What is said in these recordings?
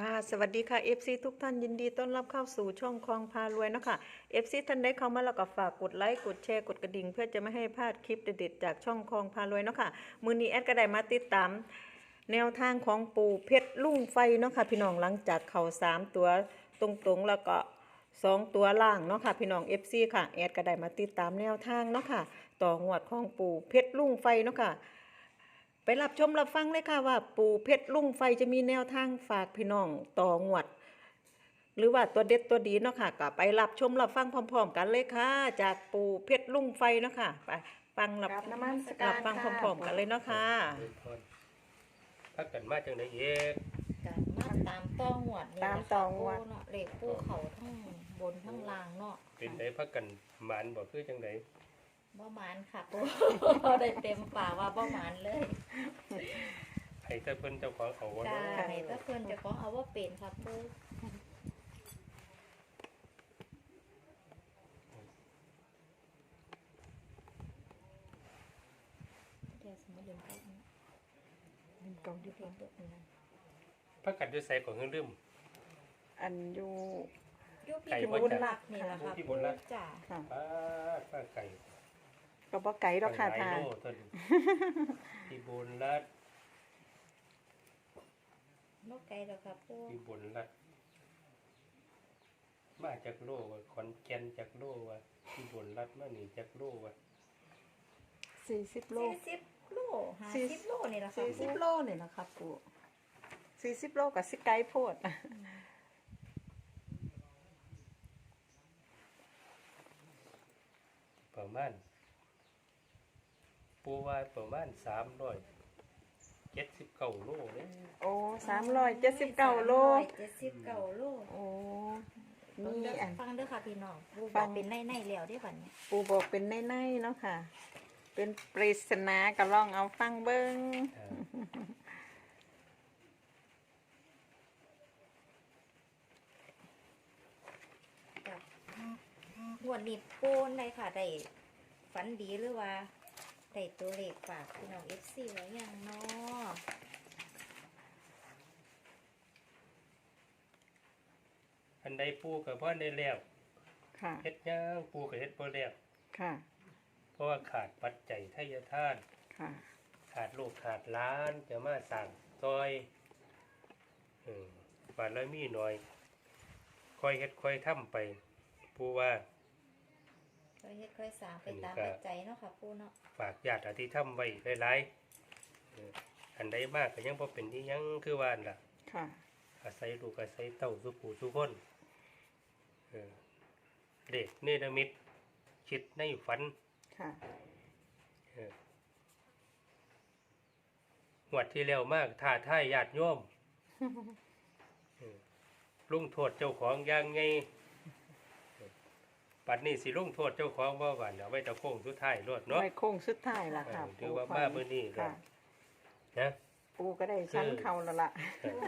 ค่ะสวัสดีค่ะ FC ทุกท่านยินดีต้อนรับเข้าสู่ช่องคลองพารวยเนาะคะ FC ท่านใดเข้ามาแล้วก็ฝากกดไลค์กดแชร์กดกระดิ่ง เพื่อจะไม่ให้พลาดคลิปเด็ดๆจากช่องคลองพารวยเนาะค่ะมือนี้แอดก็ได้มาติดตาม แนวทางของปู่เพชรลุ่งไฟเนาะค่ะพี่น้องหลังจากเขาสามตัวตรงๆแล้วก็สองตัวล่างเนาะค่ะพี่น้อง FC ค่ะแอดก็ได้มาติดตามแนวทางเนาะค่ะต่องวดของปู่เพชรลุ่งไฟเนาะค่ะ ไปรับชมรับฟังเลยค่ะว่าปู่เพชรลุ่งไฟจะมีแนวทางฝากพี่น้องต่องวด หรือว่าตัวเด็ดตัวดีเนาะค่ะก็ไปรับชมรับฟังพร้อม ๆ กันเลยค่ะ จากปู่เพชรลุ่งไฟเนาะค่ะไปฟังรับกราบนมัสการรับฟังพค่ะ ร้อมๆกันเลยเนาะค่ะพักกันมาจังไดเอกการมาตามต่อหวดนี่ตามนะคะต่อหวดปูเนาะเลขปูเขาทั้งบนทั้งล่างเนาะเป็นไดพักกันหมานบ่คือจังได บ่หมานค่ะปูได้เต็มปากว่าบ่หมานเลยให้แต่เพิ่นเจ้าของเอาไว้จ้าให้แตะเพิ่นเจะของเอาว่าเป็นค่ะปูเดี๋ยวสมมติเรียนไปนะกล่องที่เรียนเปิดนี่นะพักกันด้วยใส่ของเงินลืมอันอยู่อยุบไก่พี่บ่บุญจ้ะ รักนี่แหละค่ะพี่บุญรัก จ้าค่ะป้าดป้าไก่ ก็บ่ไก่ดอกค่ะตั้งหลาทายงโลต้นพี่บุญรัตน์นกไก่แล้วค่ะปูพี่บุญรัตน์มาจากโลว่าขอนแก่นจากโลว่าพี่บุญรัตน์มานี่จากโลว่าสี่สิบโลสี่สิบโลห้าสี่สิบโลนี่แหละค่ะสี่ปูสิบโลเนี่ยนะครับปู่สี่สิบโลกับสิไก่โพดประมาณ ปูว่าประมาณ379โลเด้โอ้สามร้อยเจ็ดสิบเก้าโล เจ็ดสิบเก้าโลโอ้ฟังนี่เด้ออัน ฟังเด้อค่ะพี่น้องปูฟับองกเป็นในในๆแล้วได้อบัดนี้ปู่บอกเป็นในๆเนาะค่ะ เป็นปริศนาก็ลองเอาฟังเบิ้งอ่าจ้ะงวดนี้ปูนได้ค่ะได้ฝันดีหรือว่า ได้ตัวเลขฝากพี่น้องเอฟซีไว้ยังเนาะอันใดปูก็บ่ได้แล้วค่ะ เฮ็ดหยังปูก็เฮ็ดบ่แล้วค่ะ เพราะว่าขาดปัจจัยทายทาน ค่ะ ขาดลูกขาดหล้านจะมาสั่งซอยเออบาดแล้วมีหน่อยค่อยเฮ็ดค่อยทำไป ปูว่า ค่อยเฮ็ดค่อยสร้างไปอันนี้ตามก็ปัจจัยเนาะค่ะปูเนาะฝากญาติอธิธรรมไว้หลายๆเอออันใดมากก็ยังบ่เป็นที่ยังคือว่านั่นล่ะ ค่ะ อาศัยลูกอาศัยเต้าสุผู้สุคนเออเด็กเนรมิตคิดในฝันค่ะ เออหวดที่แล้วมากท่าท่ายญาติโยมเออลุงโทษเจ้าของอย่างไงเออ ปัดนี้สิลุงโทษเจ้าของว่าหวานเอาไว้ตะโค้งสุดท้ายรวดเนาะ ไว้โค้งสุดท้ายล่ะค่ะเออถือว่ามามื้อนี้ก็ค่ะ นะปูก็ได้ชั้นคือเขาแล้วล่ะเออ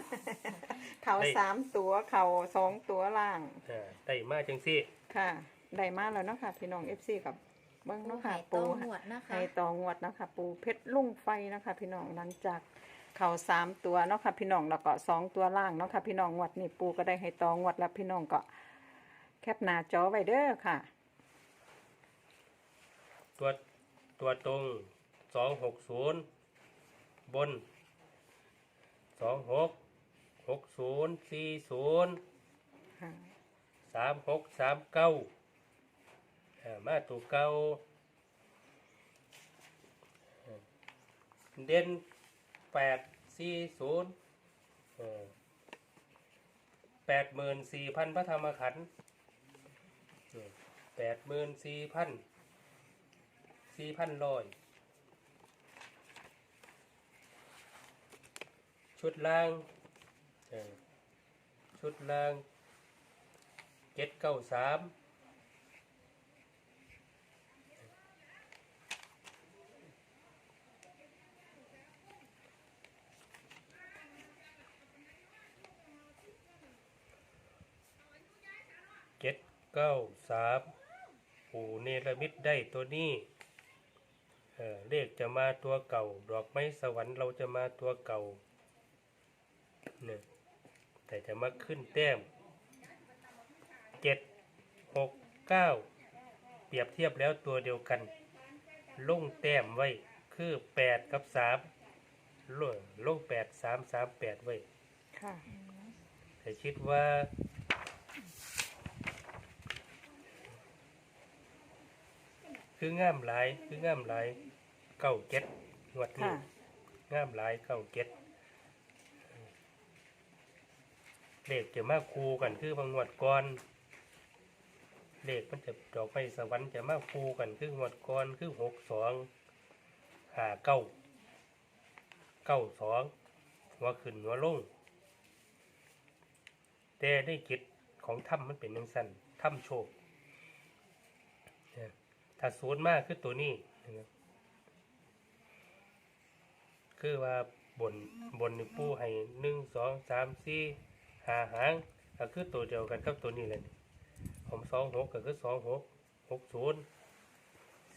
เขาได้สามตัวเขาสองตัวล่าง เออได้มาจังสิค่ะได้มาแล้วเนาะค่ะพี่น้องเอฟซีกับเบิ้งปูเนาะใหาค่ะยต้ปูองหวดนะคะให้ตองวดเนาะค่ะปูเพชรลุ่งไฟเนาะค่ะพี่น้องหลังจากเขาสามตัวเนาะค่ะพี่น้องแล้วก็สองตัวล่างเนาะค่ะพี่น้องงวดนี่ปูก็ได้ให้ตองวดแล้วพี่น้องก็ แคปหน้าจอไว้เด้อค่ะ ตัวตัวตรงสองหกศูนย์บนสองหกหกศูนย์สี่ศูนย์ค่ะสามหกสามเก้ามาตัวเก้าเอ่อเด่นแปดสี่ศูนย์แปดหมื่นสี่พันพระธรรมขันธ์ แปดหมื่นสี่พันสี่พันร้อยชุดล่าง ชุดล่างเจ็ดเก้าสามเจ็ดเก้าสาม ปู่เนรมิตได้ตัวนี้เออเลขจะมาตัวเก่า ดอกไม้สวรรค์เราจะมาตัวเก่าเนี่ยแต่จะมาขึ้นแต้มเจ็ดหกเก้าเปรียบเทียบแล้วตัวเดียวกัน ลงแต้มไว้คือแปดกับสามลงลงแปดสามสามแปดไว้ค่ะแต่คิดว่า คืองามหลายคืองามหลายเก้าเจ็ดงวดนี้ค่ะ งามหลายเก้าเจ็ดเลขจะมาคูกันคือบางงวดก่อนเลขมันจะดอกไฟสวรรค์จะมาคูกันคืองวดก่อนคือหกสองหาเก้าเก้าสองหัวขึ้นหัวลง แต่ได้กิจของถ้ำมันเป็นยังสั้นถ้ำโชคเนี่ย ถ้าศูนย์มากคือตัวนี้นะครับคือว่าบนบนนี่ปูให้หนึ่งสองสามสี่หาหางก็คือตัวเดียวกันกับตัวนี้แหละนี่ผมสองหกก็คือสองหกหกศูนย์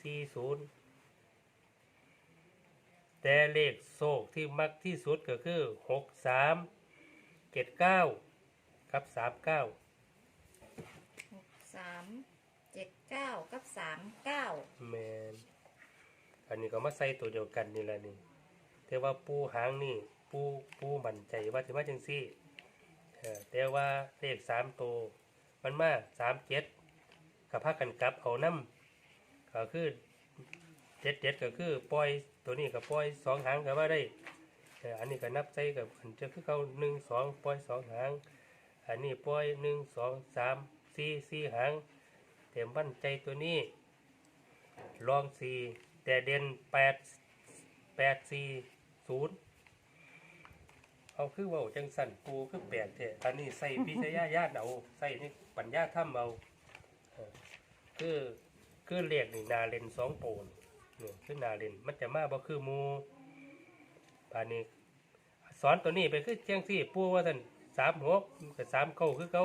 สี่ศูนย์แต่เลขโซกที่มักที่สุดก็คือหกสามเจ็ดเก้าครับสามเก้าหกสาม เจ็ดเก้ากับสามเก้าแมนอันนี้ก็มาใส่ตัวเดียวกันนี่แหละนี่แต่ว่าปูหางนี่ปูปูมั่นใจว่าจะมาจังซี่เออแต่ว่าเลขสามตัวมันมาสามเจ็ดกับพากันกลับเอาน้ำก็คือเจ็ดเจ็ดก็คือปล่อยตัวนี้กับปล่อยสองหางก็ว่าได้อออันนี้ก็นับใส่กับอันจะคือเขาหนึ่งสองปล่อยสองหาง อันนี้ปล่อยหนึ่งสองสามสี่สี่หาง เต็มมั่นใจตัวนี้ ลองสี่แต่เด่นแปดแปดสี่ศูนย์เอาคือว่าจังสันปูคือแปดเถอะอันนี้ใส่พิจยาญาติเอาใส่นี่ปัญญาถ้ำเอาคือคือเรียกนี่นาเลนสองโปนนี่คือนาเลนมันจะมาบ่คือมูปานนี้สอนตัวนี้ไปคือเจียงสี่ปูว่าท่านสามหกกับสามเก้าคือเขา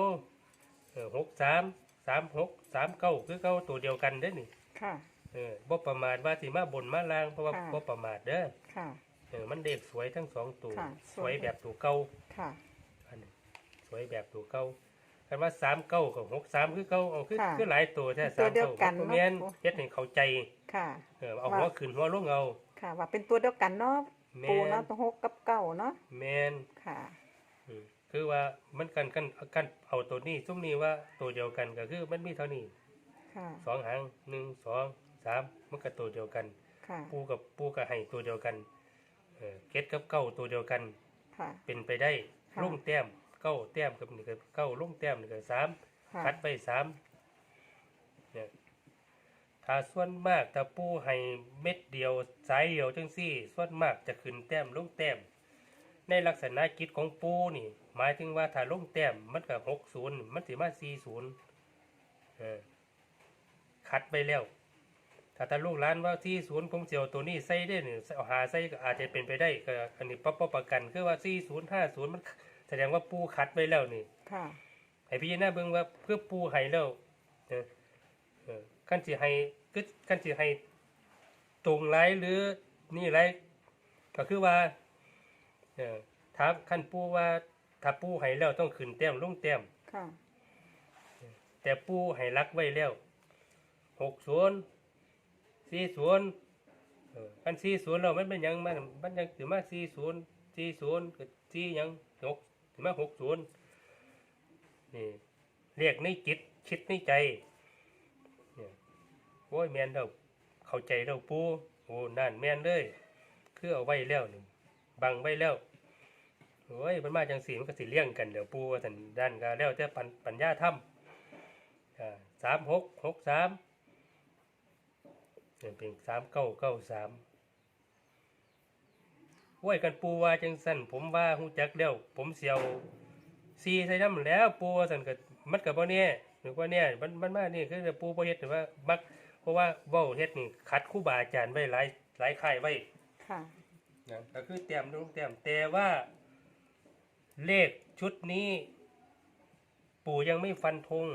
หกสาม สามหกสามเก้าคือเขาตัวเดียวกันเด้อนี่ค่ะ เออบ่ประมาทว่าสิมาบนมาล่างเพราะว่าค่ะ บ่ประมาทเด้อค่ะ เออมันเด็กสวยทั้งสองตัวค่ะสวยแบบตัวเก่าค่ะ อันนี้สวยแบบตัวเก่าคันว่าสามเก้ากับหกสามคือเก่าเอาคือค่ะคือหลายตัวแท้ตัสาวมเดียวเก้ากันบ่เนาะแม่นโอ้เฮ็ดให้เข้าใจค่ะ เออเอาว่าหัวขึ้นหัวลงเอาค่ะ ว่าเป็นตัวเดียวกันเนาะแม่ปูนเนาะตัวหกกับเก้าเนาะแม่นค่ะ อืม คือว่ามันกันกันกันเอาตัวนี้ซุ้มนี้ว่าตัวเดียวกันก็คือมันมีเท่านี้ค่ะสองหางหนึ่งสองสามมันก็ตัวเดียวกัน ค่ะปูกับปูกับไห้ตัวเดียวกันเออเก็ดกับเก้าตัวเดียวกัน ค่ะ เป็นไปได้ค่ะ ลุ่งแต้มเก้าแต้มกับนี่ก็เก้าลุ่งแต้มนี่ก็สาม ค่ะคัดไปสามเนี่ยถ้าส่วนมากถ้าปูให้เม็ดเดียวสายเดียวจังซี่ ส่วนมากจะขึ้นแต้มลุ่งแต้ม ในลักษณะกิจของปูนี่ หมายถึงว่าถ้าลุ่งแต้มมันก็หกศูนย์มันสิมาสี่ศูนย์เออคัดไปแล้ว ถ้าตาลูกร้านว่าที่ศูนย์ผมเสียวตัวนี้ใส่ได้เนี่ยเอาหาใส่ก็อาจจะเป็นไปได้ก็อันนี้ปั๊บประกัน คือว่าสี่ศูนย์ห้าศูนย์มัน แสดงว่าปูคัดไว้แล้วนี่ค่ะให้พี่น้าเบิ่งว่าเพื่อปูให้แล้วเออเออขั้นสิให้คือขั้นสิให้ตรงไรหรือนี่ไรก็คือว่า เออถ้าขั้นปูว่าถ้าปูให้แล้วต้องขึ้นแต้มลงแต้มค่ะ แต่ปูให้รักไว้แล้วหกศูนย์สี่ศูนย์อันสี่ศูนย์เรามันเป็นหยังมันมันยังถือมาสี่ศูนย์สี่ศูนย์กับสี่หยังหกถือมาหกศูนย์นี่เรียกในจิตคิดในใจเนี่ยโอ้ยแมนเราเข้าใจเราปูโอ้นั่นแมนเลย คือเอาไว้แล้วนี่ บังไว้แล้วโอ้ยมันมาจังสีมันก็สิเลี้ยงกันเดี๋ยวปูว่าสันด้านก็แล้วแต่ปัญปัญญาธรรมสามหกหกสามเป็นสามเก้าเก้าสามห้วยกันปูว่าจังสันผมว่าหูจักแล้วผมเสียวซีใส่น้ำแล้วปูว่าสันก็มันกับว่าเนี่ยหรือว่าเนี่ยมันมันมานี่คือปูบ่เฮ็ดหรือว่ามักเพราะว่าว้าเฮ็ดนี่ขัดคู่บาอาจารย์ไว้หลายหลายค่ายไว้ค่ะ นะก็คือเตรียมลงเตรียมแต่ว่า เลขชุดนี้ ปู่ยังไม่ฟันธง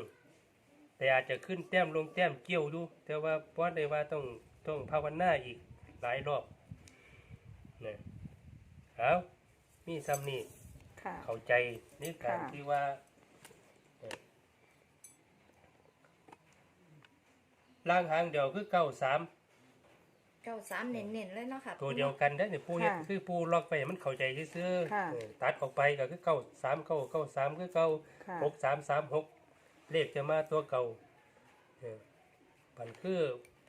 แต่อาจจะขึ้นแต้มลงแต้มเกี่ยวดูแต่ว่าเพราะได้ว่าต้องต้องภาวนาอีกหลายรอบนะเอามีซ้ำนี่ค่ะ เข้าใจในการค่ะ ที่ว่าเอ่อล่างหางเดียวคือเก้าสาม เก้าสามเน้นๆเลยเนาะค่ะ ตัวเดียวกันได้อเนี่ยปูเฮ็ดค่ะคือปูล็อกไปให้มันเข้าใจซื่อๆค่ะ เออตัดออกไปก็คือเก้าสามเก้าเก้าสามคือเก้าค่ะ หกสามสามหกเลขจะมาตัวเก่าเออมันคือ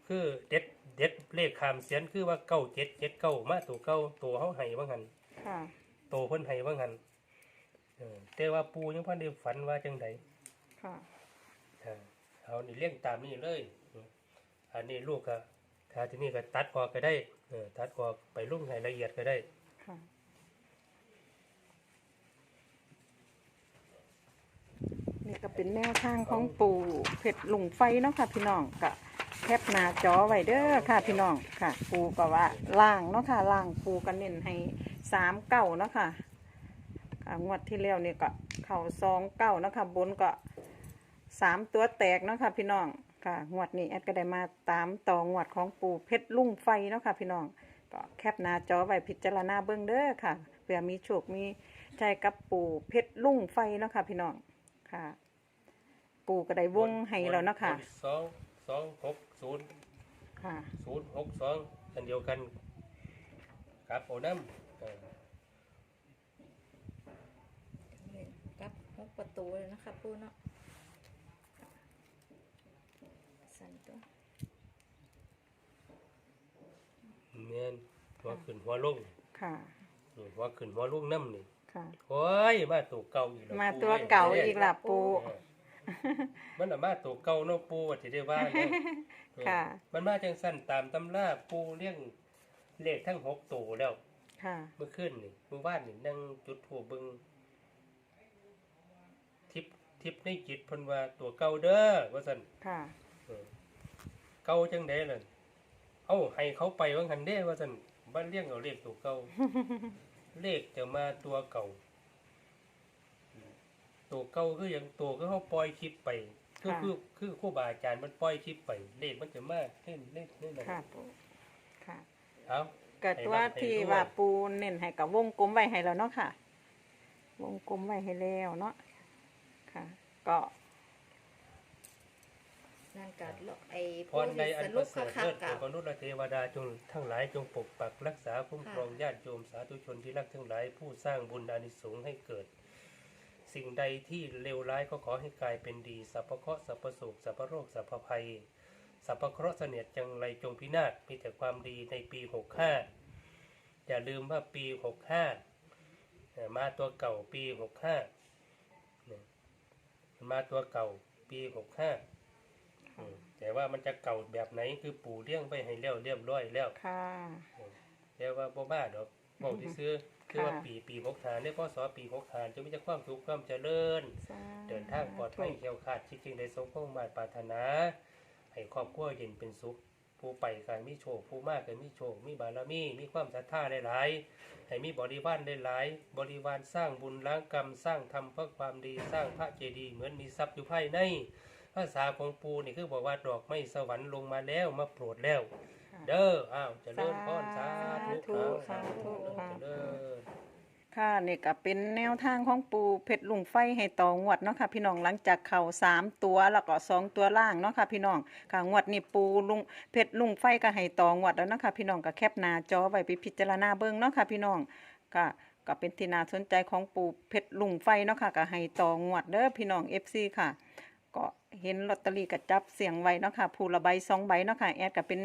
คือเด็ดเด็ดเลขขามเสียนคือว่าเก้าเจ็ดเจ็ดเก้ามาตัวเก้าตัวเขาให้ว่างัน ค่ะตัวเพิ่นให้ว่างันเออแต่ว่าปูยังพันได้ฝันว่าจังไดค่ะ เออเอานี่เลี้ยงตามนี่เลยเอออันนี้ลูกก็ ถ้าที่นี่ก็ตัดออกก็ได้เออตัดออกไปลุ่งให้ละเอียดก็ได้ค่ะ นี่ก็เป็นแนวทางของปู่เพชรลุงไฟเนาะค่ะ พี่น้องก็แคปหน้าจอไว้เด้อค่ะ พี่น้องค่ะ ปูก็ว่าล่างเนาะค่ะล่างปูก็เน้นให้สามเก้าเนาะค่ะค่ะงวดที่แล้วเนี่ยก็เข่าสองเก้าเนาะค่ะบนก็สามตัวแตกเนาะค่ะพี่น้อง ค่ะงวดนี้แอดก็ได้มาตามต่องวดของปู่เพชรลุงไฟเนาะค่ะ พี่น้องก็แคปหน้าจอไว้พิจารณาเบื้องเด้อค่ะเผื่อมีโชคมีใจกับปู่เพชรลุงไฟเนาะค่ะ พี่น้องค่ะ ปู่ก็ได้วงให้แล้วเนาะค่ะสองสองหกศูนย์ค่ะศูนย์หกสองอันเดียวกันครับโอน้ำเออกับหกประตูเลยนะคะปูเนาะ สั่นตัวแม่นหัวขึ้นหัวลงค่ะ นี่หัวขึ้นหัวลงน้ำนี่ค่ะ โอ้ยมาตัวเก่าอีกแล้วมาปู่ตัวอ้ยเก่าอีกล่ะปู่เออมันน่ะมาตัวเก่าเนาะปูว่าสิได้ว่าเนาะเออค่ะ มันมาจังสั้นตามตำราปูเลี้ยงเลขทั้งหกตัวแล้ว ค่ะ เมื่อคืนนี่เมื่อวานนี่นั่งจุดถูกเบิงทิปทิปในจิตเพิ่นว่าตัวเก่าเด้อว่าซั่นค่ะ เออเก่าจังได๋ล่ะเอ้าให้เขาไปว่าหันเด้ว่าซั่นบ้านเลี้ยงเอาเลขตัวเก่าเลขจะมาตัวเก่า ตัวเก่าคือหยังตัวก็เขาปล่อยคลิปไป คือค่ะคือคือครูบาอาจารย์มันปล่อยคลิปไป เลขมันจะมาเล่นเล่นเล่นค่ะปู่ค่ะเอาเกิดว่าที่ว่าปูเน้นให้กับวงกลมไว้ให้แล้วเนาะค่ะ วงกลมไว้ให้แล้วเนาะค่ะ ก็ นั่นกัดไอ้พปูรใดที่อัสนปรุระปเสริฐคัเลิกศๆกับมนุษย์และเทวดาจงทั้งหลายจงปกปักรักษาคุ้มครองญาติโยมสาธุชนที่รักทั้งหลาย ผู้สร้างบุญอานิสงส์ให้เกิด สิ่งใดที่เลวร้ายก็ขอให้กลายเป็นดีสัพพะเคราะห์สัพพโศกสัพพโรคสัพพภัยสัพพะเคราะห์เสนียดจังไรจงพินาศมีแต่ความดีในปีหกห้าอย่าลืมว่าปีหกห้ามาตัวเก่าปีหกห้ามาตัวเก่าปีหกห้าอืม แต่ว่ามันจะเก่าแบบไหนคือปู่เลี้ยงไปให้แล้วเรียบร้อยแล้วค่ะ แต่ว่าบ่บ้าดอกบอกที่ซื้อคือว่าค่ะปีปีหกหาเนี่ยพ่อสอปีหกหาจะมีแต่ความสุขความเจริญสาเดินทางปลอดภัยธุแคล้วคลาดชิดจริงได้สมความหมายปรารถนา ให้ครอบครัวเย็นเป็นสุข ผู้ไปการมีโชคผู้มากก็มีโชคมีบารมีมีความศรัทธาหลายๆให้มีบริวารหลายๆบริวารสร้างบุญล้างกรรมสร้างธรรมเพื่อความดีสร้างพระเจดีย์เหมือนมีทรัพย์อยู่ภายใน ภาษาของปูนี่คือบอกว่าดอกไม้สวรรค์ลงมาแล้วมาโปรดแล้วค่ะเด้ออ้าวเจะเลิ่นพรสาธุสาธุเอาค่ะ เจริญ ค่ะนี่ก็เป็นแนวทางของปูเพชรลุงไฟให้ต่องวดเนาะค่ะพี่น้องหลังจากเข่าสามตัวแล้วก็สองตัวล่างเนาะค่ะพี่น้องค่ะงวดนี้ปูลุงเพชรลุงไฟก็ให้ต่องวดแล้วเนาะค่ะพี่น้องก็แคปหน้าจอไว้ไปพิจารณาเบิ่งเนาะค่ะพี่น้องค่ะก็เป็นที่น่าสนใจของปูเพชรลุงไฟเนาะค่ะก็ให้ต่องวดเด้อพี่น้อง FC ค่ะ ก็เห็นลอตเตอรี่ก็จับเสียงไว้เนาะค่ะผู้ละใบสองใบเนาะค่ะแอดก็เป็น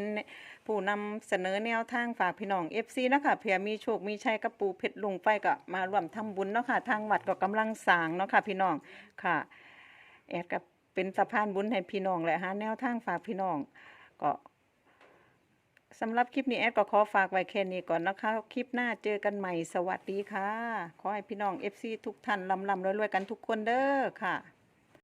ผู้นำเสนอแนวทางฝากพี่น้อง FC เนาะค่ะเผื่อมีโชคมีชัยกับปูเพชรลุงไฟก็มาร่วมทำบุญเนาะค่ะทางวัดก็กำลังสร้างเนาะค่ะพี่น้องค่ะแอดก็เป็นสะพานบุญให้พี่น้องแหละฮะแนวทางฝากพี่น้องก็สำหรับคลิปนี้แอดก็ขอฝากไว้แค่นี้ก่อนนะคะ คลิปหน้าเจอกันใหม่สวัสดีค่ะ ขอให้พี่น้อง FC ทุกท่านลำลำรวยๆกันทุกคนเด้อค่ะ